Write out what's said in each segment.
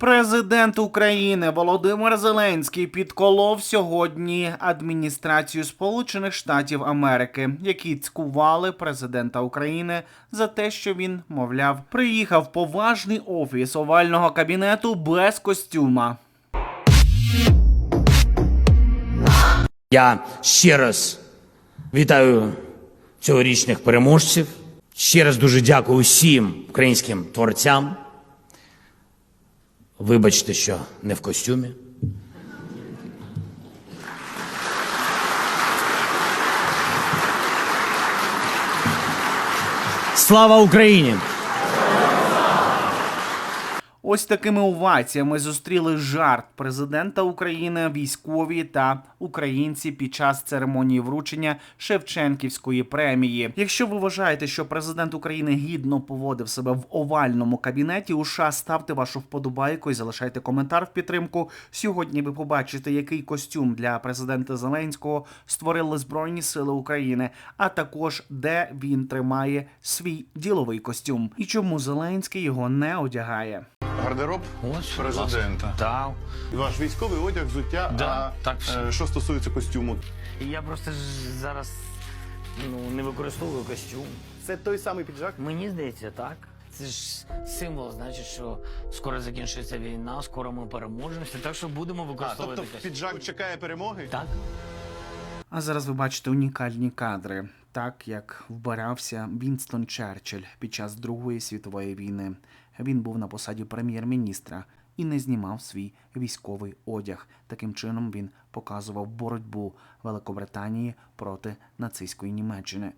Президент України Володимир Зеленський підколов сьогодні адміністрацію Сполучених Штатів Америки, які цькували президента України за те, що він, мовляв, приїхав поважний офіс овального кабінету без костюма. Я ще раз вітаю цьогорічних переможців. Ще раз дуже дякую усім українським творцям. Вибачте, що не в костюмі. Слава Україні! Ось такими оваціями зустріли жарт президента України, військові та українці під час церемонії вручення Шевченківської премії. Якщо ви вважаєте, що президент України гідно поводив себе в овальному кабінеті, у США ставте вашу вподобайку і залишайте коментар в підтримку. Сьогодні ви побачите, який костюм для президента Зеленського створили Збройні Сили України, а також де він тримає свій діловий костюм і чому Зеленський його не одягає. Гардероб Ось президента. Так. Ваш військовий одяг, взуття. Да, а так все. е, що стосується костюму, І я просто ж зараз ну, не використовую костюм. це той самий піджак. Мені здається, так. Це ж символ, значить, що скоро закінчиться війна, скоро ми переможемося, так що будемо А, використовувати тобто костюм. піджак чекає перемоги? Так. А зараз ви бачите унікальні кадри, так як вбирався Вінстон Черчилль під час Другої світової війни. Він був на посаді прем'єр-міністра і не знімав свій військовий одяг. Таким чином він показував боротьбу Великобританії проти нацистської Німеччини.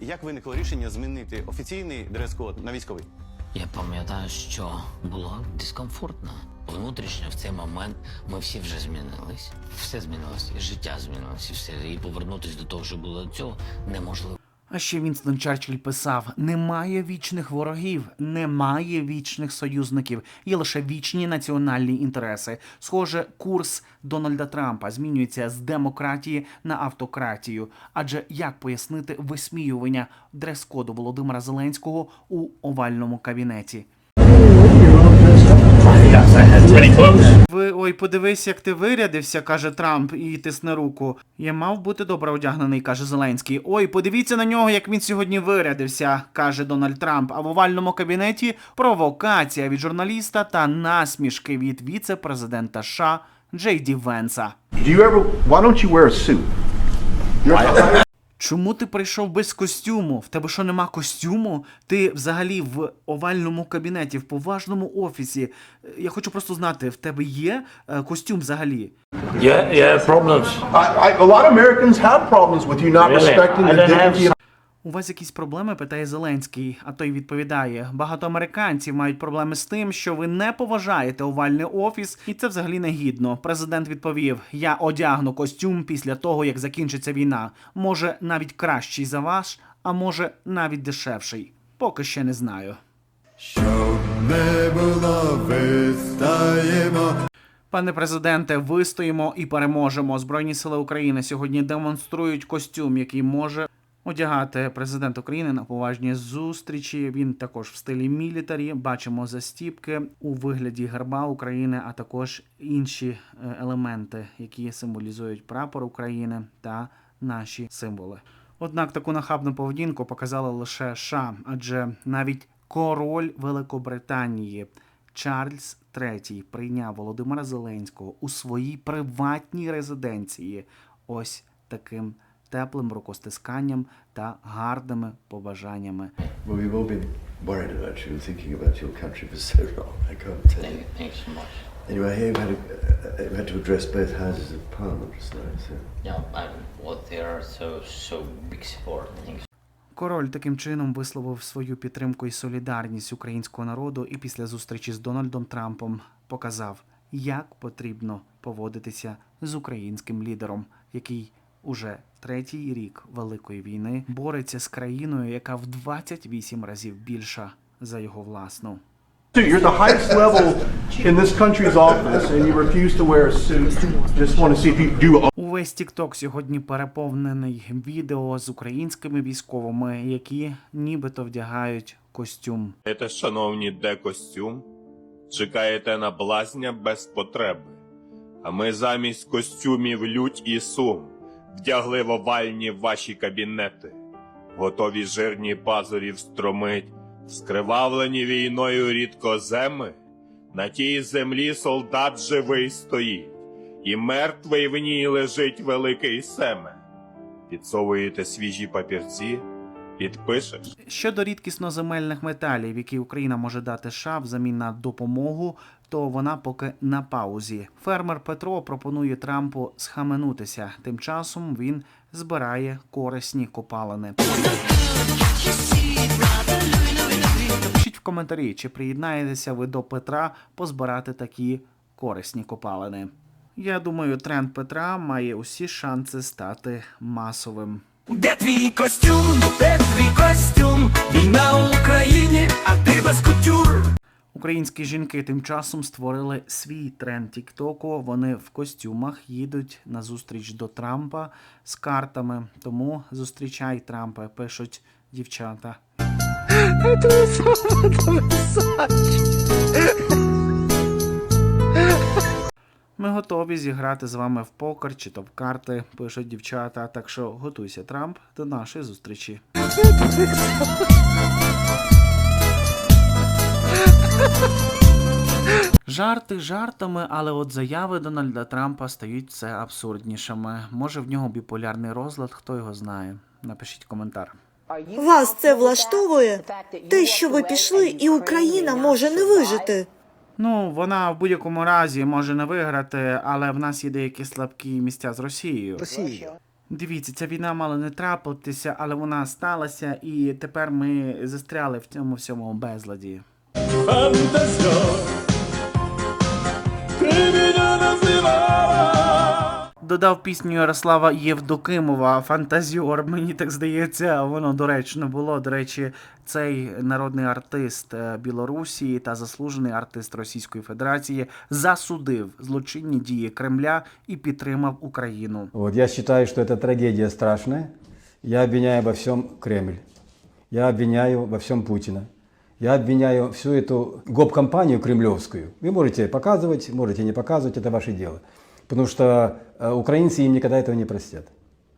Як виникло рішення змінити офіційний дрес-код на військовий? Я пам'ятаю, що було дискомфортно. Внутрішньо в цей момент ми всі вже змінились. Все змінилось, і життя змінилось, і все. І повернутися до того, що було до цього, неможливо. А ще Вінстон Черчилль писав: немає вічних ворогів, немає вічних союзників, є лише вічні національні інтереси. Схоже, курс Дональда Трампа змінюється з демократії на автократію. Адже як пояснити висміювання дрес-коду Володимира Зеленського у овальному кабінеті? Ви ой, подивись, як ти вирядився, каже Трамп, і тисне руку. Я мав бути добре одягнений, каже Зеленський. Ой, подивіться на нього, як він сьогодні вирядився, каже Дональд Трамп. А в овальному кабінеті провокація від журналіста та насмішки від віце-президента США Джей Ді Венса. Do you ever? Why don't you wear a suit? You're, Чому ти прийшов без костюму? В тебе що нема костюму? Ти взагалі в овальному кабінеті, в поважному офісі. Е, Я хочу просто знати, в тебе є е, костюм взагалі? Yeah, yeah, problems. I, I, a lot of Americans have problems with you not Really? respecting the dignity. have. У вас якісь проблеми? питає Зеленський, а той відповідає: багато американців мають проблеми з тим, що ви не поважаєте овальний офіс, і це взагалі не гідно. Президент відповів: Я одягну костюм після того, як закінчиться війна. Може, навіть кращий за ваш, а може навіть дешевший. Поки ще не знаю. Пане президенте, вистоїмо і переможемо. Збройні сили України сьогодні демонструють костюм, який може одягати президент України на поважні зустрічі. Він також в стилі мілітарі. Бачимо застіпки у вигляді герба України, а також інші е, елементи, які символізують прапор України та наші символи. Однак таку нахабну поведінку показали лише США, адже навіть король Великобританії Чарльз III прийняв Володимира Зеленського у своїй приватній резиденції ось таким теплим рукостисканням та гарними побажаннями. Well, we've all been worried about you and thinking about your country for so long. I can't tell you. Thanks so much. Anyway, I hear you had, to, uh, you had to address both houses of Parliament just now. So. Yeah, and what they are so so big support. Thanks. Король таким чином висловив свою підтримку і солідарність українського народу, і після зустрічі з Дональдом Трампом показав, як потрібно поводитися з українським лідером, який уже третій рік великої війни бореться з країною, яка в 28 разів більша за його власну. You're the highest level in this country's office, and you refuse to wear a suit. Just want to see if you do. Увесь TikTok сьогодні переповнений відео з українськими військовими, які нібито вдягають костюм. Це, шановні, де костюм? чекаєте на блазня без потреби. А ми замість костюмів лють і сум вдягли в овальні ваші кабінети, готові жирні пазурі встромить, скривавлені війною рідкоземи, на тій землі солдат живий стоїть, і мертвий в ній лежить великий семе. Підсовуєте свіжі папірці, підпишеш. Щодо рідкісноземельних металів, які Україна може дати США взамін на допомогу, то вона поки на паузі. Фермер Петро пропонує Трампу схаменутися. Тим часом він збирає корисні копалини. Пишіть в коментарі, чи приєднаєтеся ви до Петра позбирати такі корисні копалини. Я думаю, тренд Петра має усі шанси стати масовим. Де твій костюм? Де твій костюм? Війна Україні, а ти без кутюр. Українські жінки тим часом створили свій тренд Тіктоку. Вони в костюмах їдуть на зустріч до Трампа з картами. Тому зустрічай Трампа, пишуть дівчата. Ми готові зіграти з вами в покер чи то в карти, пишуть дівчата. Так що готуйся, Трамп, до нашої зустрічі. Жарти жартами, але от заяви Дональда Трампа стають все абсурднішими. Може в нього біполярний розлад, хто його знає. Напишіть коментар. Вас це влаштовує? Те, що ви пішли, і Україна може не вижити. Ну, вона в будь-якому разі може не виграти, але в нас є деякі слабкі місця з Росією. Дивіться, ця війна мала не трапитися, але вона сталася, і тепер ми застряли в цьому всьому безладі. Додав пісню Ярослава Євдокимова Фантазіор. Мені так здається, воно доречно було. До речі, цей народний артист е, Білорусі та заслужений артист Російської Федерації засудив злочинні дії Кремля і підтримав Україну. Вот, я считаю, что это трагедия страшная. Я обвиняю во всем Кремль. Я обвиняю во всем Путина. Я обвиняю всю эту гоп-компанию кремлевскую. Вы можете показывать, можете не показывать, это ваше дело. Потому что э, украинцы им никогда этого не простят.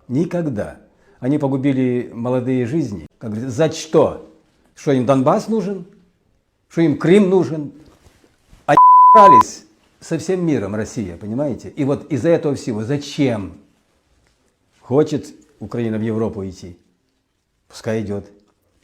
Никогда. Они погубили молодые жизни. Как говорится, за что? Что им Донбасс нужен? Что им Крым нужен? Ебались со всем миром Россия, понимаете? И вот из-за этого всего зачем хочет Украина в Европу идти? Пускай идет.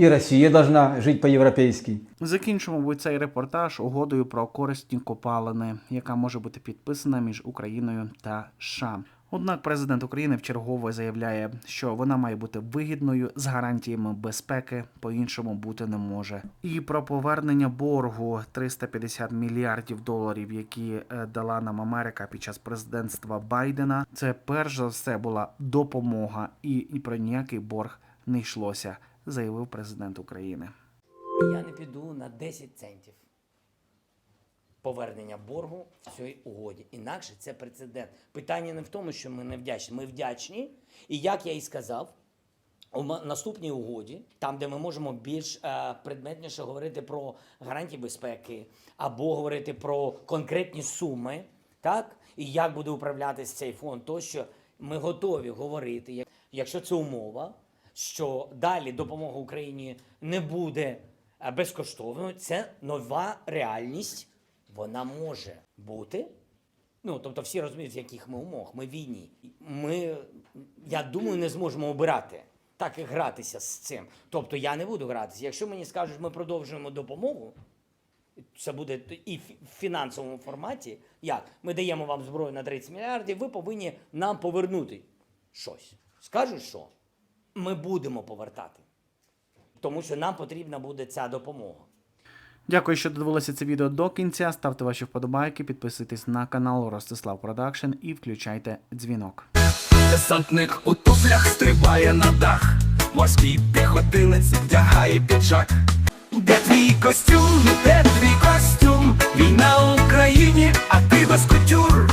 И Россия должна жить по-европейски. Закінчимо цей репортаж угодою про корисні копалини, яка може бути підписана між Україною та США. Однак президент України вчергове заявляє, що вона має бути вигідною з гарантіями безпеки, по-іншому бути не може. І про повернення боргу 350 мільярдів доларів, які е, дала нам Америка під час президентства Байдена. Це перш за все була допомога, і, і про ніякий борг не йшлося, заявив президент України. Я не піду на 10 центів повернення боргу в цій угоді. Інакше це прецедент. Питання не в тому, що ми не вдячні. Ми вдячні. І як я і сказав, у наступній угоді, там, де ми можемо більш е, предметніше говорити про гарантії безпеки або говорити про конкретні суми, так і як буде управлятися цей фонд, тощо ми готові говорити, якщо це умова, що далі допомога Україні не буде е, безкоштовною. Це нова реальність. Вона може бути. Ну, тобто всі розуміють, в яких ми умовах. Ми війні. Ми, я думаю, не зможемо обирати, так і гратися з цим. Тобто я не буду гратися. Якщо мені скажуть, ми продовжуємо допомогу, це буде і в фінансовому форматі. Як? Ми даємо вам зброю на 30 мільярдів, ви повинні нам повернути щось. Скажуть, що? Ми будемо повертати. Тому що нам потрібна буде ця допомога. Дякую, що додивилися це відео до кінця. Ставте ваші вподобайки, підписуйтесь на канал Ростислав Продакшн і включайте дзвінок. Десантник у туфлях стрибає на дах. Морський піхотинець вдягає піджак. Де твій костюм? Де твій костюм? Війна в Україні, а ти без кутюр.